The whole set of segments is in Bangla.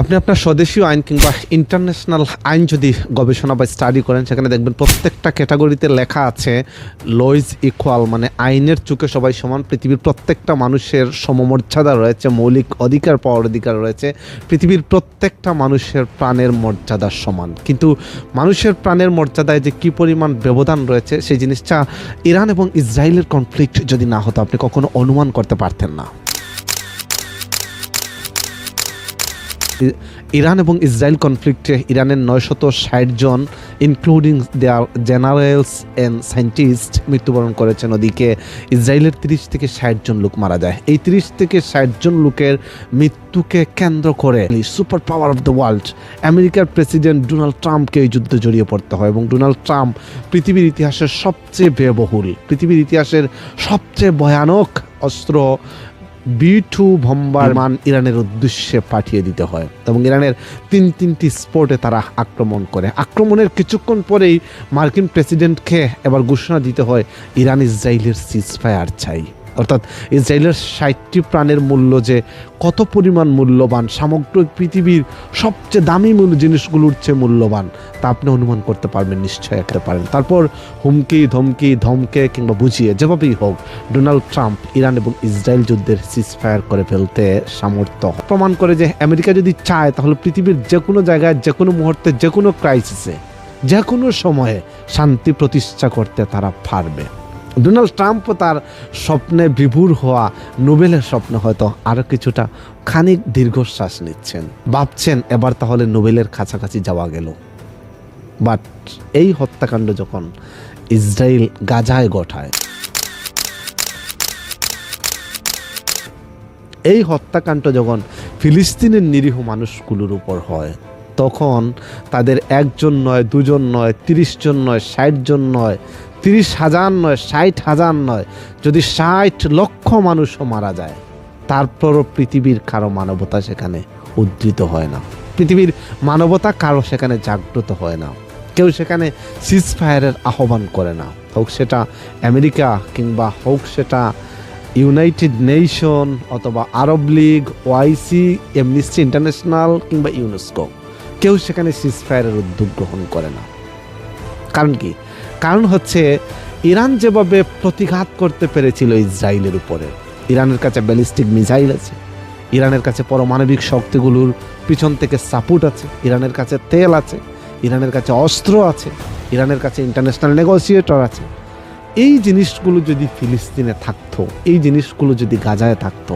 আপনি আপনার স্বদেশীয় আইন কিংবা ইন্টারন্যাশনাল আইন যদি গবেষণা বা স্টাডি করেন, সেখানে দেখবেন প্রত্যেকটা ক্যাটাগরিতে লেখা আছে লইজ ইকুয়াল মানে আইনের চোখে সবাই সমান, পৃথিবীর প্রত্যেকটা মানুষের সমমর্যাদা রয়েছে, মৌলিক অধিকার, পাওয়ার অধিকার রয়েছে, পৃথিবীর প্রত্যেকটা মানুষের প্রাণের মর্যাদা সমান। কিন্তু মানুষের প্রাণের মর্যাদায় যে কী পরিমাণ ব্যবধান রয়েছে, সেই জিনিসটা ইরান এবং ইসরায়েলের কনফ্লিক্ট যদি না হতো, আপনি কখনো অনুমান করতে পারতেন না। ইরান এবং ইসরায়েল কনফ্লিক্টে ইরানের নয়শত ষাট জন including their generals and scientist মৃত্যুবরণ করেছেন। ওদিকে ইসরায়েলের তিরিশ থেকে ষাট জন লোক মারা যায়। এই তিরিশ থেকে ষাট জন লোকের মৃত্যুকে কেন্দ্র করে super power of the world আমেরিকার প্রেসিডেন্ট ডোনাল্ড ট্রাম্পকে এই যুদ্ধে জড়িয়ে পড়তে হয় এবং ডোনাল্ড ট্রাম্প পৃথিবীর ইতিহাসের সবচেয়ে ব্যয়বহুল, পৃথিবীর ইতিহাসের সবচেয়ে ভয়ানক অস্ত্র বি টু মান ইরানের উদ্দেশ্যে পাঠিয়ে দিতে হয় এবং ইরানের তিন তিনটি স্পোর্টে তারা আক্রমণ করে। আক্রমণের কিছুক্ষণ পরেই মার্কিন প্রেসিডেন্টকে এবার ঘোষণা দিতে হয় ইরান ইসরায়েলের সিজফায়ার চাই। অর্থাৎ ইসরায়েলের ষাটটি প্রাণের মূল্য যে কত পরিমাণ মূল্যবান সামগ্রিক পৃথিবীর সবচেয়ে দামি মূল্য জিনিসগুলোর চেয়ে মূল্যবান, তা আপনি অনুমান করতে পারবেন নিশ্চয় একটা পারেন। তারপর হুমকি, ধমকি, ধমকে কিংবা বুঝিয়ে যেভাবেই হোক, ডোনাল্ড ট্রাম্প ইরান এবং ইসরায়েল যুদ্ধের সিজফায়ার করে ফেলতে সামর্থ্য। প্রমাণ করে যে আমেরিকা যদি চায়, তাহলে পৃথিবীর যে কোনো জায়গায় যে কোনো মুহূর্তে যে কোনো ক্রাইসিসে যে কোনো সময়ে শান্তি প্রতিষ্ঠা করতে তারা পারবে। ডোনাল্ড ট্রাম্প তার স্বপ্নে বিভোর হওয়া নোবেলের স্বপ্নে হয়তো আরও কিছুটা খানিক দীর্ঘশ্বাস নিচ্ছেন। ভাবছেন এবার তাহলে নোবেলের কাছাকাছি যাওয়া গেল। বাট এই হত্যাকাণ্ড যখন ইসরায়েল গাজায় গঠায়, এই হত্যাকাণ্ড যখন ফিলিস্তিনের নিরীহ মানুষগুলোর উপর হয়, তখন তাদের একজন নয়, দুজন নয়, তিরিশ জন নয়, ষাট জন নয় তিরিশ হাজার নয়, ষাট হাজার নয়, যদি ষাট লক্ষ মানুষও মারা যায় তারপরও পৃথিবীর কারও মানবতা সেখানে উদ্ধৃত হয় না। পৃথিবীর মানবতা কারও সেখানে জাগ্রত হয় না। কেউ সেখানে সিজফায়ারের আহ্বান করে না। হোক সেটা আমেরিকা কিংবা হোক সেটা ইউনাইটেড নেশন অথবা Arab league OIC amnesty international কিংবা ইউনেস্কো কেউ সেখানে সিজফায়ারের উদ্যোগ গ্রহণ করে না। কারণ কি? কারণ হচ্ছে ইরান যেভাবে প্রতিঘাত করতে পেরেছিল ইসরায়েলের উপরে, ইরানের কাছে ব্যালিস্টিক মিসাইল আছে, ইরানের কাছে পারমাণবিক শক্তিগুলোর পিছন থেকে সাপোর্ট আছে, ইরানের কাছে তেল আছে, ইরানের কাছে অস্ত্র আছে, ইরানের কাছে ইন্টারন্যাশনাল নেগোসিয়েটর আছে। এই জিনিসগুলো যদি ফিলিস্তিনে থাকতো, এই জিনিসগুলো যদি গাজায় থাকতো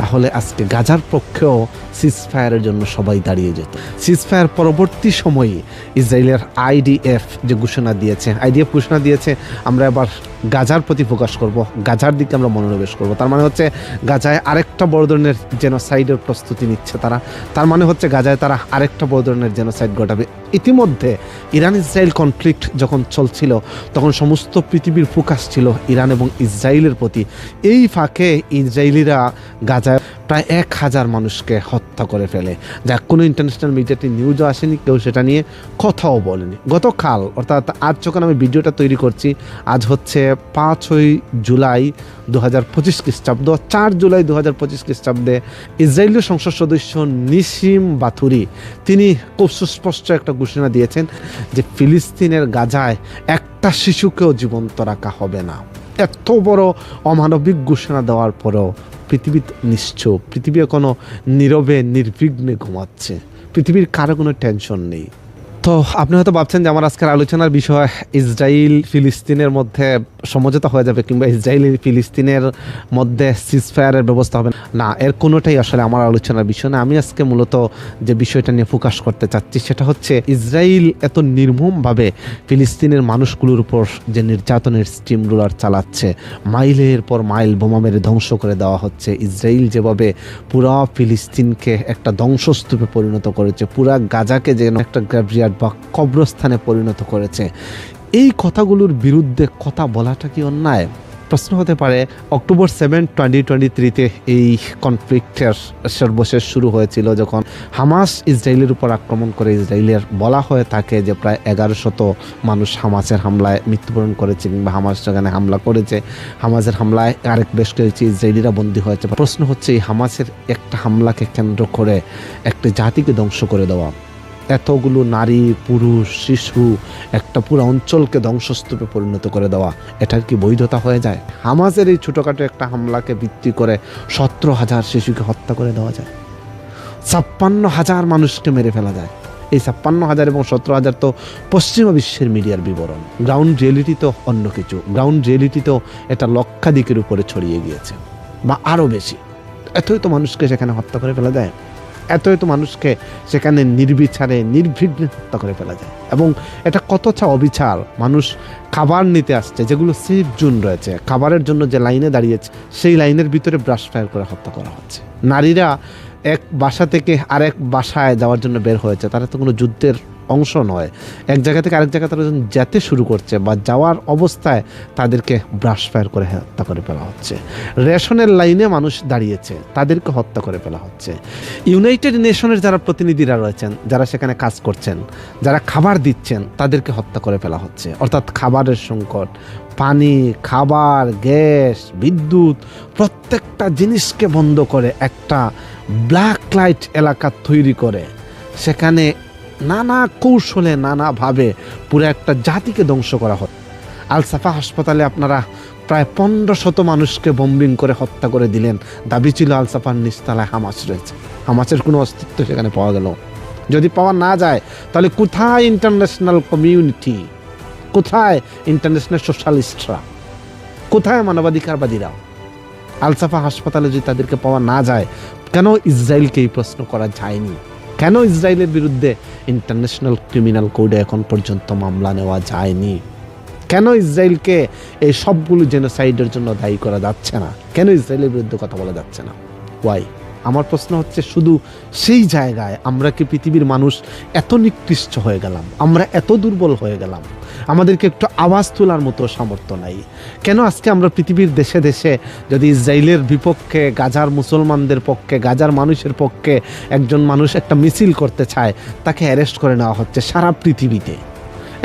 তাহলে আজকে গাজার পক্ষেও সিজফায়ারের জন্য সবাই দাঁড়িয়ে যেত। সিজফায়ার পরবর্তী সময়ে ইসরায়েলের আইডিএফ যে ঘোষণা দিয়েছে আইডিএফ ঘোষণা দিয়েছে, আমরা এবার গাজার প্রতি ফোকাস করব, গাজার দিকে আমরা মনোনিবেশ করব। তার মানে হচ্ছে গাজায় আরেকটা বড় ধরনের জেনোসাইডের প্রস্তুতি নিচ্ছে তারা। তার মানে হচ্ছে গাজায় তারা আরেকটা বড় ধরনের জেনোসাইড ঘটাবে। ইতিমধ্যে ইরান ইসরায়েল কনফ্লিক্ট যখন চলছিল, তখন সমস্ত পৃথিবীর ফোকাস ছিল ইরান এবং ইসরায়েলের প্রতি। এই ফাঁকে ইসরায়েলিরা গাজায় প্রায় এক হাজার মানুষকে হত্যা করে ফেলে। যা কোনো ইন্টারন্যাশনাল মিডিয়াতে নিউজও আসেনি, কেউ সেটা নিয়ে কথাও বলেনি। গতকাল, অর্থাৎ আজ যখন আমি ভিডিওটা তৈরি করছি, আজ হচ্ছে পাঁচই জুলাই দু হাজার পঁচিশ খ্রিস্টাব্দ, চার জুলাই দু হাজার পঁচিশ খ্রিস্টাব্দে ইসরায়েলীয় সংসদ সদস্য নিসিম বাথুরি তিনি খুব সুস্পষ্ট একটা ঘোষণা দিয়েছেন যে ফিলিস্তিনের গাজায় একটা শিশুকেও জীবন্ত রাখা হবে না। এত বড় অমানবিক ঘোষণা দেওয়ার পরেও পৃথিবী নিশ্চুপ পৃথিবী কোনো নীরবে, নির্বিঘ্নে ঘুমাচ্ছে। পৃথিবীর কারও কোনো টেনশন নেই। তো আপনি হয়তো ভাবছেন যে আমার আজকের আলোচনার বিষয় ইসরায়েল ফিলিস্তিনের মধ্যে সমঝোতা হয়ে যাবে কিংবা ইসরায়েল ফিলিস্তিনের মধ্যে সিজফায়ারের ব্যবস্থা হবে। না, এর কোনোটাই আসলে আমার আলোচনার বিষয় না। আমি আজকে মূলত যে বিষয়টা নিয়ে ফোকাস করতে চাচ্ছি সেটা হচ্ছে, ইসরায়েল এত নির্মমভাবে ফিলিস্তিনের মানুষগুলোর উপর যে নির্যাতনের স্টিম রুলার চালাচ্ছে, মাইলের পর মাইল বোমা মেরে ধ্বংস করে দেওয়া হচ্ছে। ইসরায়েল যেভাবে পুরা ফিলিস্তিনকে একটা ধ্বংসস্তূপে পরিণত করেছে, পুরা গাজাকে যেন একটা গ্র্যাভিয়ার্ড বা কব্রস্থানে পরিণত করেছে এই কথাগুলোর বিরুদ্ধে কথা বলাটা কি অন্যায়? প্রশ্ন হতে পারে, অক্টোবর সেভেন টোয়েন্টি টোয়েন্টি থ্রিতে এই কনফ্লিক্টের সর্বশেষ শুরু হয়েছিল যখন হামাস ইসরায়েলের উপর আক্রমণ করে ইসরায়েলের বলা হয়ে থাকে যে প্রায় এগারো শত মানুষ হামাসের হামলায় মৃত্যুবরণ করেছে কিংবা হামাস সেখানে হামলা করেছে। হামাসের হামলায় আরেক বেশ কিছু ইসরায়েলিরা বন্দী হয়েছে। প্রশ্ন হচ্ছে, এই হামাসের একটা হামলাকে কেন্দ্র করে একটি জাতিকে ধ্বংস করে দেওয়া। এতগুলো নারী, পুরুষ, শিশু, একটা পুরো অঞ্চলকে ধ্বংসস্তূপে পরিণত করে দেওয়া, এটার কি বৈধতা হয়ে যায়? হামাজের এই ছোটোখাটো একটা হামলাকে ভিত্তি করে সতেরো হাজার শিশুকে হত্যা করে দেওয়া যায়। ছাপ্পান্ন হাজার মানুষকে মেরে ফেলা যায়। এই ছাপ্পান্ন হাজার এবং সতেরো হাজার তো পশ্চিমা বিশ্বের মিডিয়ার বিবরণ। গ্রাউন্ড রিয়েলিটি তো অন্য কিছু। গ্রাউন্ড রিয়েলিটি তো এটা লক্ষাধিকের উপরে ছড়িয়ে গিয়েছে। বা আরও বেশি। এতই তো মানুষকে সেখানে হত্যা করে ফেলা যায়। এতই এত মানুষকে সেখানে নির্বিচারে নির্বিঘ্নে করে ফেলা যায়। এবং এটা কতটা অবিচার? মানুষ খাবার নিতে আসছে, যেগুলো সেফ জোন রয়েছে। খাবারের জন্য যে লাইনে দাঁড়িয়েছে, সেই লাইনের ভিতরে ব্রাশ ফায়ার করে হত্যা করা হচ্ছে। নারীরা এক বাসা থেকে আরেক বাসায় যাওয়ার জন্য বের হয়েছে। তারা তো কোনো যুদ্ধের অংশ নয়। এক জায়গা থেকে আরেক জায়গায় তারা যখন যেতে শুরু করছে বা যাওয়ার অবস্থায় তাদেরকে ব্রাশ ফায়ার করে হত্যা করে ফেলা হচ্ছে। রেশনের লাইনে মানুষ দাঁড়িয়েছে, তাদেরকে হত্যা করে ফেলা হচ্ছে। ইউনাইটেড নেশনের যারা প্রতিনিধিরা রয়েছেন, যারা সেখানে কাজ করছেন, যারা খাবার দিচ্ছেন, তাদেরকে হত্যা করে ফেলা হচ্ছে। অর্থাৎ খাবারের সংকট, পানি, খাবার, গ্যাস, বিদ্যুৎ, প্রত্যেকটা জিনিসকে বন্ধ করে একটা ব্ল্যাক লাইট এলাকা তৈরি করে। সেখানে নানা কৌশলে, নানাভাবে পুরো একটা জাতিকে ধ্বংস করা হয়। আলসাফা হাসপাতালে আপনারা প্রায় পনেরো শত মানুষকে বম্বিং করে হত্যা করে দিলেন। দাবি ছিল আলসাফার নিচতলায় হামাস রয়েছে। হামাসের কোনো অস্তিত্ব সেখানে পাওয়া গেল। যদি পাওয়া না যায়, তাহলে কোথায় ইন্টারন্যাশনাল কমিউনিটি কোথায় ইন্টারন্যাশনাল সোশ্যালিস্টরা কোথায় মানবাধিকারবাদীরা আলসাফা হাসপাতালে যদি তাদেরকে পাওয়া না যায়, কেন ইসরায়েলকে এই প্রশ্ন করা যায়নি? কেন ইসরায়েলের বিরুদ্ধে ইন্টারন্যাশনাল ক্রিমিনাল কোডে এখন পর্যন্ত মামলা নেওয়া যায়নি? কেন ইসরায়েলকে এই সবগুলো জেনোসাইডের জন্য দায়ী করা যাচ্ছে না? কেন ইসরায়েলের বিরুদ্ধে কথা বলা যাচ্ছে না? ওয়াই আমার প্রশ্ন হচ্ছে, শুধু সেই জায়গায় আমরা কি পৃথিবীর মানুষ এত নিকৃষ্ট হয়ে গেলাম? আমরা এত দুর্বল হয়ে গেলাম? আমাদেরকে একটু আওয়াজ তোলার মতো সামর্থ্য নাই। কেন আজকে আমরা পৃথিবীর দেশে দেশে যদি ইসরায়েলের বিপক্ষে, গাজার মুসলমানদের পক্ষে, গাজার মানুষের পক্ষে একজন মানুষ একটা মিছিল করতে চায়, তাকে অ্যারেস্ট করে নেওয়া হচ্ছে সারা পৃথিবীতে।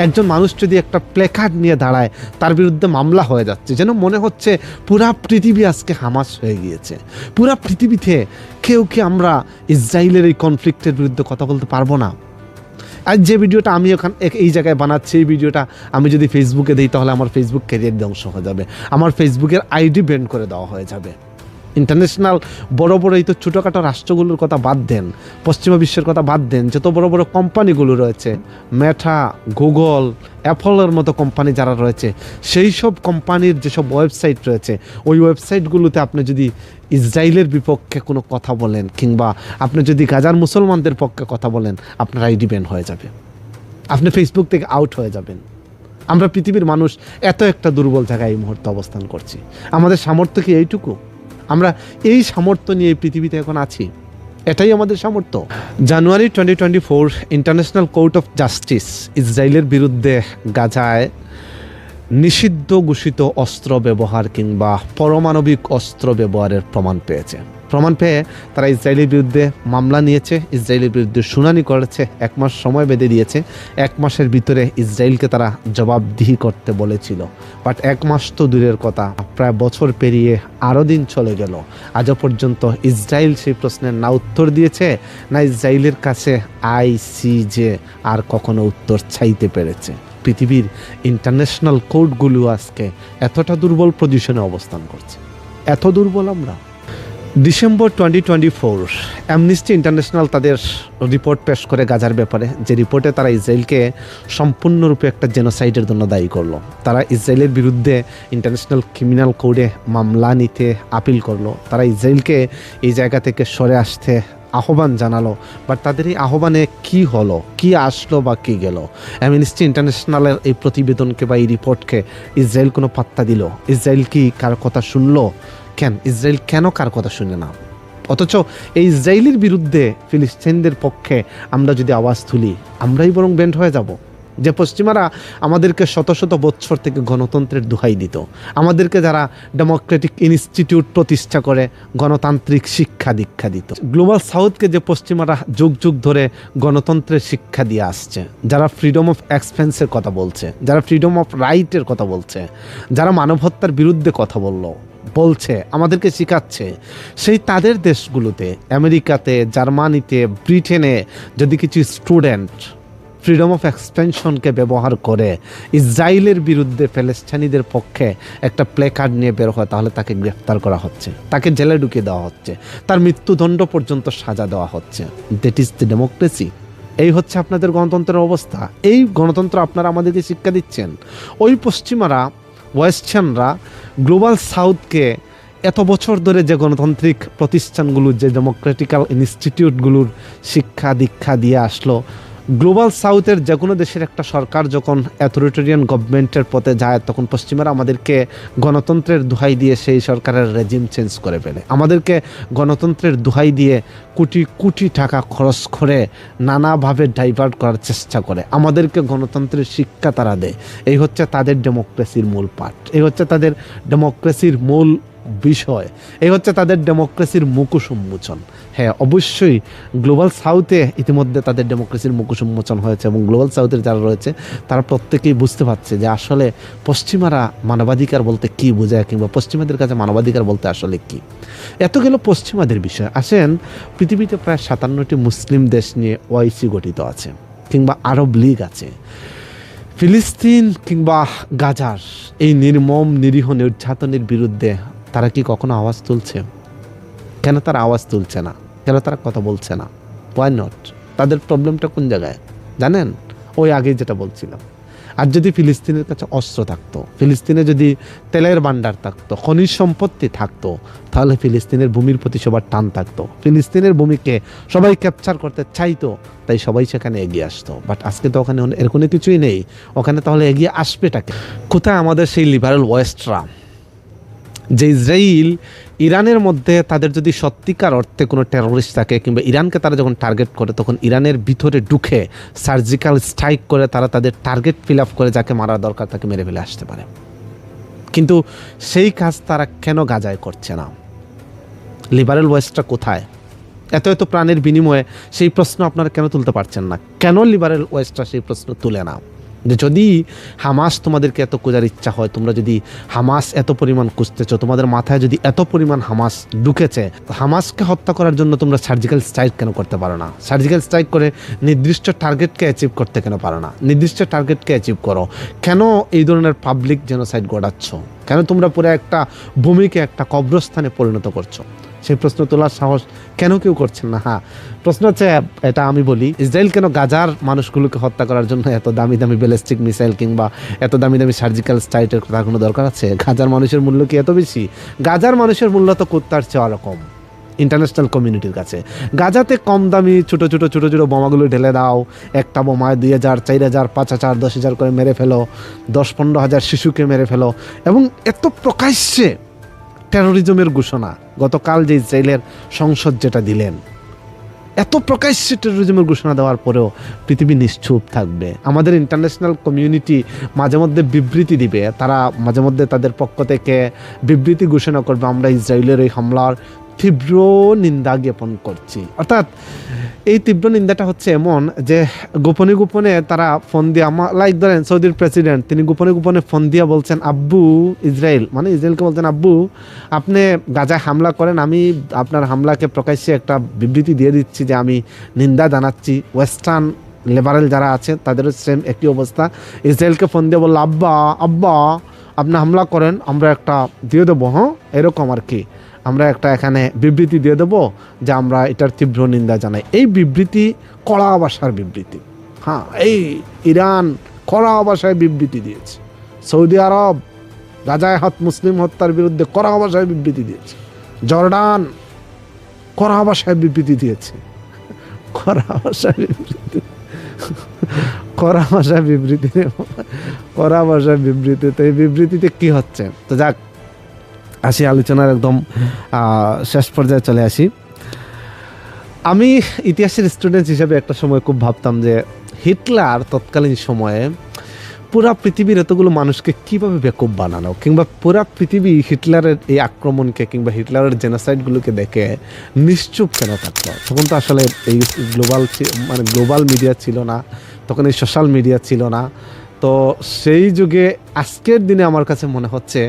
একজন মানুষ যদি একটা প্লেকার্ড নিয়ে দাঁড়ায়, তার বিরুদ্ধে মামলা হয়ে যাচ্ছে। যেন মনে হচ্ছে পুরা পৃথিবী আজকে হামাস হয়ে গিয়েছে। পুরা পৃথিবীতে কেউ কি আমরা ইসরায়েলের এই কনফ্লিক্টের বিরুদ্ধে কথা বলতে পারব না? আর যে ভিডিওটা আমি ওখান এই জায়গায় বানাচ্ছি, এই ভিডিওটা আমি যদি ফেসবুকে দিই, তাহলে আমার ফেসবুক ক্যারিয়ার ধ্বংস হয়ে যাবে। আমার ফেসবুকের আইডি ব্যান্ড করে দেওয়া হয়ে যাবে। ইন্টারন্যাশনাল বড় বড় এই তো ছোটোখাটো রাষ্ট্রগুলোর কথা বাদ দেন, পশ্চিমা বিশ্বের কথা বাদ দেন, যত বড় বড় কোম্পানিগুলো রয়েছে মেটা গুগল অ্যাপলের মতো কোম্পানি যারা রয়েছে, সেই সব কোম্পানির যেসব ওয়েবসাইট রয়েছে, ওই ওয়েবসাইটগুলোতে আপনি যদি ইসরায়েলের বিপক্ষে কোনো কথা বলেন কিংবা আপনি যদি গাজার মুসলমানদের পক্ষে কথা বলেন, আপনার আইডি ব্যান হয়ে যাবে। আপনি ফেসবুক থেকে আউট হয়ে যাবেন। আমরা পৃথিবীর মানুষ এত একটা দুর্বল জায়গায় এই মুহূর্তে অবস্থান করছি। আমাদের সামর্থ্য কি এইটুকু? আমরা এই সামর্থ্য নিয়ে পৃথিবীতে এখন আছি। এটাই আমাদের সামর্থ্য। January twenty twenty four international court of justice ইসরায়েলের বিরুদ্ধে গাজায় নিষিদ্ধ ঘোষিত অস্ত্র ব্যবহার কিংবা পরমাণবিক অস্ত্র ব্যবহারের প্রমাণ পেয়েছে। প্রমাণ পেয়ে তারা ইসরায়েলের বিরুদ্ধে মামলা নিয়েছে, ইসরায়েলের বিরুদ্ধে শুনানি করেছে, এক মাস সময় বেঁধে দিয়েছে, এক মাসের ভিতরে ইসরায়েলকে তারা জবাবদিহি করতে বলেছিল। বাট এক মাস তো দূরের কথা, প্রায় বছর পেরিয়ে আরও দিন চলে গেল। আজও পর্যন্ত ইসরায়েল সেই প্রশ্নের না উত্তর দিয়েছে, না ইসরায়েলের কাছে আইসিজে আর কখনো উত্তর চাইতে পেরেছে। পৃথিবীর ইন্টারন্যাশনাল কোর্টগুলো আজকে এতটা দুর্বল পজিশনে অবস্থান করছে। এত দুর্বল আমরা? December twenty twenty four Amnesty International তাদের রিপোর্ট পেশ করে গাজার ব্যাপারে। যে রিপোর্টে তারা ইসরায়েলকে সম্পূর্ণরূপে একটা জেনোসাইডের জন্য দায়ী করল। তারা ইসরায়েলের বিরুদ্ধে ইন্টারন্যাশনাল ক্রিমিনাল কোডে মামলা নিতে আপিল করল। তারা ইসরায়েলকে এই জায়গা থেকে সরে আসতে আহ্বান জানালো। বাট তাদের এই আহ্বানে কি হলো? কি আসলো বা কি গেল? অ্যামনিস্টি ইন্টারন্যাশনালের এই প্রতিবেদনকে বা এই রিপোর্টকে ইসরায়েল কোনো পাত্তা দিল? ইসরায়েল কি কার কথা শুনলো? কেন? ইসরায়েল কেন কার কথা শুনে না? অথচ এই ইসরায়েলের বিরুদ্ধে ফিলিস্তিনদের পক্ষে আমরা যদি আওয়াজ তুলি, আমরাই বরং ব্যান্ড হয়ে যাব। যে পশ্চিমারা আমাদেরকে শত শত বৎসর থেকে গণতন্ত্রের দোহাই দিত, আমাদেরকে যারা ডেমোক্রেটিক ইনস্টিটিউট প্রতিষ্ঠা করে, গণতান্ত্রিক শিক্ষা দীক্ষা দিত। গ্লোবাল সাউথকে যে পশ্চিমারা যুগ যুগ ধরে গণতন্ত্রের শিক্ষা দিয়ে আসছে, যারা ফ্রিডম অফ এক্সপেন্সের কথা বলছে, যারা ফ্রিডম অফ রাইটের কথা বলছে, যারা মানব হত্যার বিরুদ্ধে কথা বলল বলছে, আমাদেরকে শেখাচ্ছে। সেই তাদের দেশগুলোতে, আমেরিকাতে, জার্মানিতে, ব্রিটেনে যদি কিছু স্টুডেন্ট ফ্রিডম অফ এক্সপেনশনকে ব্যবহার করে, ইসরায়েলের বিরুদ্ধে প্যালেস্টাইনিদের পক্ষে একটা প্লে কার্ড নিয়ে বের হয়, তাহলে তাকে গ্রেফতার করা হচ্ছে। তাকে জেলে ঢুকিয়ে দেওয়া হচ্ছে। তার মৃত্যুদণ্ড পর্যন্ত সাজা দেওয়া হচ্ছে। দ্যাট ইজ দ্য ডেমোক্রেসি এই হচ্ছে আপনাদের গণতন্ত্রের অবস্থা। এই গণতন্ত্র আপনারা আমাদেরকে শিক্ষা দিচ্ছেন। ওই পশ্চিমারা ওয়েস্টার্নরা গ্লোবাল সাউথকে এত বছর ধরে যে গণতান্ত্রিক প্রতিষ্ঠানগুলো, যে ডেমোক্রেটিক্যাল ইনস্টিটিউটগুলোর শিক্ষা দীক্ষা দিয়ে আসলো গ্লোবাল সাউথের যে কোনো দেশের একটা সরকার যখন অ্যাথরিটেরিয়ান গভর্নমেন্টের পথে যায়, তখন পশ্চিমারা আমাদেরকে গণতন্ত্রের দোহাই দিয়ে সেই সরকারের রেজিম চেঞ্জ করে ফেলে। আমাদেরকে গণতন্ত্রের দোহাই দিয়ে কোটি কোটি টাকা খরচ করে নানাভাবে ডাইভার্ট করার চেষ্টা করে। আমাদেরকে গণতন্ত্রের শিক্ষা তারা দেয়। এই হচ্ছে তাদের ডেমোক্রেসির মূল পাঠ এই হচ্ছে তাদের ডেমোক্রেসির মূল বিষয়। এই হচ্ছে তাদের ডেমোক্রেসির মুখোশ উন্মোচন। হ্যাঁ অবশ্যই গ্লোবাল সাউথে ইতিমধ্যে তাদের ডেমোক্রেসির মুখোশ উন্মোচন হয়েছে এবং গ্লোবাল সাউথের যারা রয়েছে, তারা প্রত্যেকেই বুঝতে পারছে যে আসলে পশ্চিমারা মানবাধিকার বলতে কি বোঝায় কিংবা পশ্চিমাদের কাছে মানবাধিকার বলতে আসলে কি? এত গেল পশ্চিমাদের বিষয়। আসেন, পৃথিবীতে প্রায় সাতান্নটি মুসলিম দেশ নিয়ে ওয়াইসি গঠিত আছে কিংবা আরব লীগ আছে। ফিলিস্তিন কিংবা গাজার এই নির্মম, নিরীহ, নির্যাতনের বিরুদ্ধে তারা কি কখনো আওয়াজ তুলছে? কেন তারা আওয়াজ তুলছে না? কেন তারা কথা বলছে না? ওয়াই নট তাদের প্রবলেমটা কোন জায়গায়? জানেন? ওই আগে যেটা বলছিলাম। আর যদি ফিলিস্তিনের কাছে অস্ত্র থাকতো, ফিলিস্তিনে যদি তেলের ভাণ্ডার থাকতো, খনিজ সম্পত্তি থাকতো, তাহলে ফিলিস্তিনের ভূমির প্রতি সবার টান থাকতো। ফিলিস্তিনের ভূমিকে সবাই ক্যাপচার করতে চাইতো, তাই সবাই সেখানে এগিয়ে আসতো। বাট আজকে তো ওখানে এর কোনো কিছুই নেই। ওখানে তাহলে এগিয়ে আসবেটাকে কোথায় আমাদের সেই লিবারেল ওয়েস্টরা যে ইসরায়েল ইরানের মধ্যে তাদের যদি সত্যিকার অর্থে কোনো টেরোরিস্ট থাকে কিংবা ইরানকে তারা যখন টার্গেট করে, তখন ইরানের ভিতরে ঢুকে সার্জিক্যাল স্ট্রাইক করে তারা তাদের টার্গেট ফিল আপ করে যাকে মারা দরকার তাকে মেরে ফেলে আসতে পারে। কিন্তু সেই কাজ তারা কেন গাজায় করছে না? লিবারেল ওয়েস্টটা কোথায়? এত এত প্রাণের বিনিময়ে সেই প্রশ্ন আপনারা কেন তুলতে পারছেন না? কেন লিবারেল ওয়েস্টরা সেই প্রশ্ন তুলে না? যে যদি হামাস তোমাদেরকে এত খোঁজার ইচ্ছা হয়, তোমরা যদি হামাস এত পরিমাণ খুঁজতেছ, তোমাদের মাথায় যদি এত পরিমাণ হামাস ঢুকেছে হামাসকে হত্যা করার জন্য তোমরা সার্জিক্যাল স্ট্রাইক কেন করতে পারো না? সার্জিক্যাল স্ট্রাইক করে নির্দিষ্ট টার্গেটকে অ্যাচিভ করতে কেন পারো না? নির্দিষ্ট টার্গেটকে অ্যাচিভ করো। কেন এই ধরনের পাবলিক জেনোসাইড গড়াচ্ছ কেন তোমরা পুরো একটা ভূমিকে একটা কব্রস্থানে পরিণত করছ? সেই প্রশ্ন তোলার সাহস কেন কেউ করছেন না? হ্যাঁ প্রশ্ন হচ্ছে, এটা আমি বলি, ইসরায়েল কেন গাজার মানুষগুলোকে হত্যা করার জন্য এত দামি দামি ব্যালিস্টিক মিসাইল কিংবা এত দামি দামি সার্জিক্যাল স্ট্রাইকের তার কোনো দরকার আছে? গাজার মানুষের মূল্য কি এত বেশি? গাজার মানুষের মূল্য তো কুত্তার চেয়ে ওরকম ইন্টারন্যাশনাল কমিউনিটির কাছে। গাজাতে কম দামি ছোটো ছোটো ছোটো ছোটো বোমাগুলো ঢেলে দাও, একটা বোমায় দুই হাজার, চার হাজার, পাঁচ হাজার, দশ হাজার করে মেরে ফেলো, দশ পনেরো হাজার শিশুকে মেরে ফেলো এবং এত প্রকাশ্যে টেরোরিজমের ঘোষণা। গতকাল যে ইসরায়েলের সংসদ যেটা দিলেন। এত প্রকাশ্যে টেরোরিজমের ঘোষণা দেওয়ার পরেও পৃথিবী নিশ্চুপ থাকবে। আমাদের ইন্টারন্যাশনাল কমিউনিটি মাঝে মধ্যে বিবৃতি দিবে। তারা মাঝে মধ্যে তাদের পক্ষ থেকে বিবৃতি ঘোষণা করবে, আমরা ইসরায়েলের এই হামলার তীব্র নিন্দা জ্ঞাপন করছি। অর্থাৎ এই তীব্র নিন্দাটা হচ্ছে এমন যে গোপনে গোপনে তারা ফোন দিয়ে আমার লাইক ধরেন সৌদির প্রেসিডেন্ট তিনি গোপনে গোপনে ফোন দিয়ে বলছেন, আব্বু, ইসরায়েল মানে ইসরায়েলকে বলছেন, আব্বু, আপনি গাজায় হামলা করেন, আমি আপনার হামলাকে প্রকাশ্যে একটা বিবৃতি দিয়ে দিচ্ছি যে আমি নিন্দা জানাচ্ছি। ওয়েস্টার্ন লেবারেল যারা আছে, তাদেরও সেম একই অবস্থা। ইসরায়েলকে ফোন দিয়ে বলল, আব্বা আব্বা, আপনি হামলা করেন, আমরা একটা দিয়ে দেবো হ্যাঁ? এরকম আর কি। আমরা একটা এখানে বিবৃতি দিয়ে দেবো যে আমরা এটার তীব্র নিন্দা জানাই। এই বিবৃতি কড়া ভাষার বিবৃতি। হ্যাঁ এই ইরান কড়া ভাষায় বিবৃতি দিয়েছে। সৌদি আরব গাজায় হাত মুসলিম হত্যার বিরুদ্ধে কড়া ভাষায় বিবৃতি দিয়েছে। জর্ডান কড়া ভাষায় বিবৃতি দিয়েছে। কড়া ভাষায় বিবৃতি। কড়া ভাষায় বিবৃতি কড়া ভাষায় বিবৃতি তো এই বিবৃতিতে কী হচ্ছে? তো যাক আসি, আলোচনার একদম শেষ পর্যায়ে চলে আসি। আমি ইতিহাসের স্টুডেন্ট হিসেবে একটা সময় খুব ভাবতাম যে হিটলার তৎকালীন সময়ে পুরা পৃথিবীর এতগুলো মানুষকে কীভাবে বেকুব বানানো কিংবা পুরা পৃথিবী হিটলারের এই আক্রমণকে কিংবা হিটলারের জেনোসাইডগুলোকে দেখে নিশ্চুপ কেন থাকল? তখন তো আসলে এই গ্লোবাল মানে গ্লোবাল মিডিয়া ছিল না, তখন এই সোশ্যাল মিডিয়া ছিল না। তো সেই যুগে আজকের দিনে আমার কাছে মনে হচ্ছে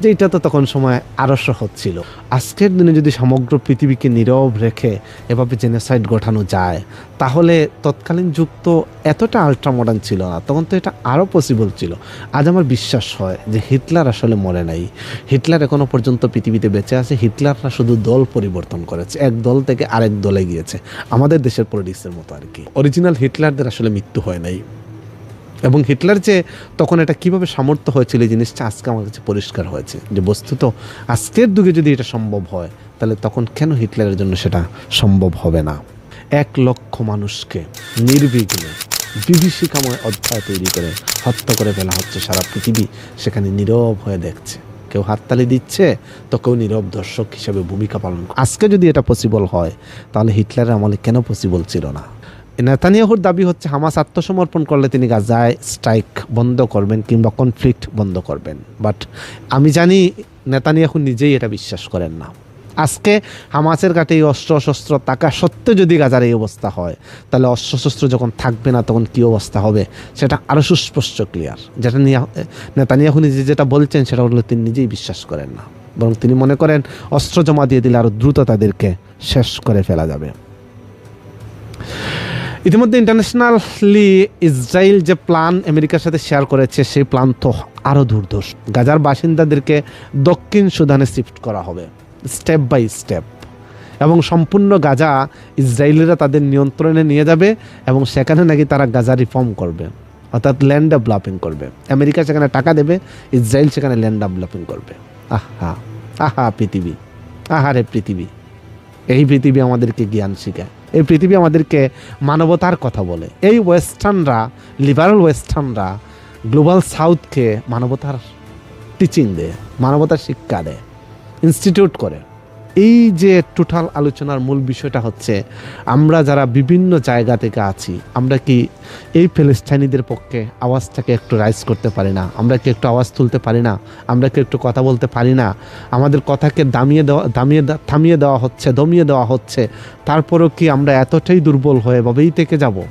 যে এটা তো তখন সময় আরও সহজ ছিল। আজকের দিনে যদি সমগ্র পৃথিবীকে নীরব রেখে এভাবে জেনোসাইড ঘটানো যায়, তাহলে তৎকালীন যুগ তো এতটা আল্ট্রা মডার্ন ছিল না, তখন তো এটা আরও পসিবল ছিল। আজ আমার বিশ্বাস হয় যে হিটলার আসলে মরে নাই। হিটলার এখনও পর্যন্ত পৃথিবীতে বেঁচে আছে, হিটলাররা শুধু দল পরিবর্তন করেছে, এক দল থেকে আরেক দলে গিয়েছে। আমাদের দেশের পলিটিক্সের মতো আর কি। অরিজিনাল হিটলারদের আসলে মৃত্যু হয় নাই। এবং হিটলার যে তখন এটা কীভাবে সামর্থ্য হয়েছিল এই জিনিসটা আজকে আমার কাছে পরিষ্কার হয়েছে। যে বস্তুত আজকের যুগে যদি এটা সম্ভব হয়, তাহলে তখন কেন হিটলারের জন্য সেটা সম্ভব হবে না? এক লক্ষ মানুষকে নির্বিঘ্নে বিভীষিকাময় অধ্যায় তৈরি করে হত্যা করে ফেলা হচ্ছে সারা পৃথিবী। সেখানে নীরব হয়ে দেখছে। কেউ হাততালি দিচ্ছে, তো কেউ নীরব দর্শক হিসেবে ভূমিকা পালন আজকে যদি এটা পসিবল হয়, তাহলে হিটলারের আমলে কেন পসিবল ছিল না? নেতানিয়াহুর দাবি হচ্ছে হামাস আত্মসমর্পণ করলে তিনি গাজায় স্ট্রাইক বন্ধ করবেন কিংবা কনফ্লিক্ট বন্ধ করবেন। বাট আমি জানি নেতানিয়াহু নিজেই এটা বিশ্বাস করেন না। আজকে হামাসের কাছে এই অস্ত্র শস্ত্র থাকা সত্ত্বেও যদি গাজার এই অবস্থা হয়, তাহলে অস্ত্রশস্ত্র যখন থাকবে না, তখন কী অবস্থা হবে সেটা আরও সুস্পষ্ট ক্লিয়ার যেটা নিয়ে নেতানিয়াহু নিজে যেটা বলছেন, সেটা হলো তিনি নিজেই বিশ্বাস করেন না। বরং তিনি মনে করেন অস্ত্র জমা দিয়ে দিলে আরও দ্রুত তাদেরকে শেষ করে ফেলা যাবে। ইতিমধ্যে ইন্টারন্যাশনালি ইসরায়েল যে প্ল্যান আমেরিকার সাথে শেয়ার করেছে, সেই প্ল্যান তো আরও দুর্ধর্ষ গাজার বাসিন্দাদেরকে দক্ষিণ সুদানে শিফট করা হবে স্টেপ বাই স্টেপ এবং সম্পূর্ণ গাজা ইসরায়েলিরা তাদের নিয়ন্ত্রণে নিয়ে যাবে এবং সেখানে নাকি তারা গাজা রিফর্ম করবে, অর্থাৎ ল্যান্ড ডেভেলপিং করবে। আমেরিকা সেখানে টাকা দেবে, ইসরায়েল সেখানে ল্যান্ড ডেভেলপিং করবে। আহা আহা, পৃথিবী। আহারে পৃথিবী। এই পৃথিবী আমাদেরকে জ্ঞান শেখায়। এই পৃথিবী আমাদেরকে মানবতার কথা বলে। এই ওয়েস্টার্নরা লিবারাল ওয়েস্টার্নরা গ্লোবাল সাউথকে মানবতার টিচিং দেয়, মানবতার শিক্ষা দেয় ইনস্টিটিউট করে। এই যে টোটাল আলোচনার মূল বিষয়টা হচ্ছে, আমরা যারা বিভিন্ন জায়গা থেকে আছি, আমরা কি এই ফিলিস্তানিদের পক্ষে আওয়াজটাকে একটু রাইজ করতে পারি না? আমরা কি একটু আওয়াজ তুলতে পারি না? আমরা কি একটু কথা বলতে পারি না? আমাদের কথাকে দামিয়ে দেওয়া, দামিয়ে থামিয়ে দেওয়া হচ্ছে, দমিয়ে দেওয়া হচ্ছে, তারপরেও কি আমরা এতটাই দুর্বল হয়ে ভাবেই থেকে যাব?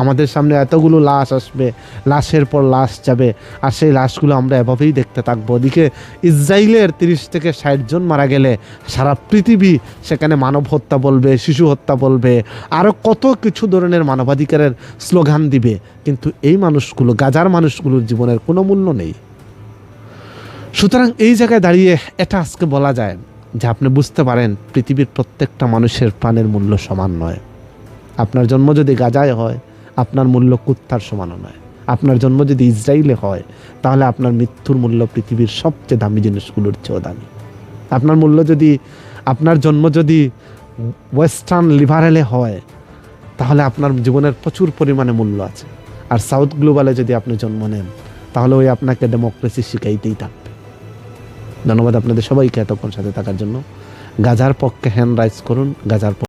আমাদের সামনে এতগুলো লাশ আসবে, লাশের পর লাশ যাবে, আর সেই লাশগুলো আমরা এভাবেই দেখতে থাকব। ওদিকে ইসরায়েলের তিরিশ থেকে ষাট জন মারা গেলে সারা পৃথিবী সেখানে মানব হত্যা বলবে, শিশু হত্যা বলবে আরও কত কিছু ধরনের মানবাধিকারের স্লোগান দিবে। কিন্তু এই মানুষগুলো, গাজার মানুষগুলোর জীবনের কোনো মূল্য নেই। সুতরাং এই জায়গায় দাঁড়িয়ে এটা আজকে বলা যায় যে আপনি বুঝতে পারেন, পৃথিবীর প্রত্যেকটা মানুষের প্রাণের মূল্য সমান নয়। আপনার জন্ম যদি গাজায় হয় আপনার মূল্য কুত্তার সমানও নয়। আপনার জন্ম যদি ইসরায়েলে হয়, তাহলে আপনার মৃত্যুর মূল্য পৃথিবীর সবচেয়ে দামি জিনিসগুলোর চেয়েও দামি। আপনার মূল্য যদি, আপনার জন্ম যদি ওয়েস্টার্ন লিভারেলে হয়, তাহলে আপনার জীবনের প্রচুর পরিমাণে মূল্য আছে। আর সাউথ গ্লোবালে যদি আপনি জন্ম নেন, তাহলে ওই আপনাকে ডেমোক্রেসি শিখাইতেই থাকবে। ধন্যবাদ আপনাদের সবাইকে এতক্ষণ সাথে থাকার জন্য। গাজার পক্ষে হ্যান্ড রাইজ করুন, গাজার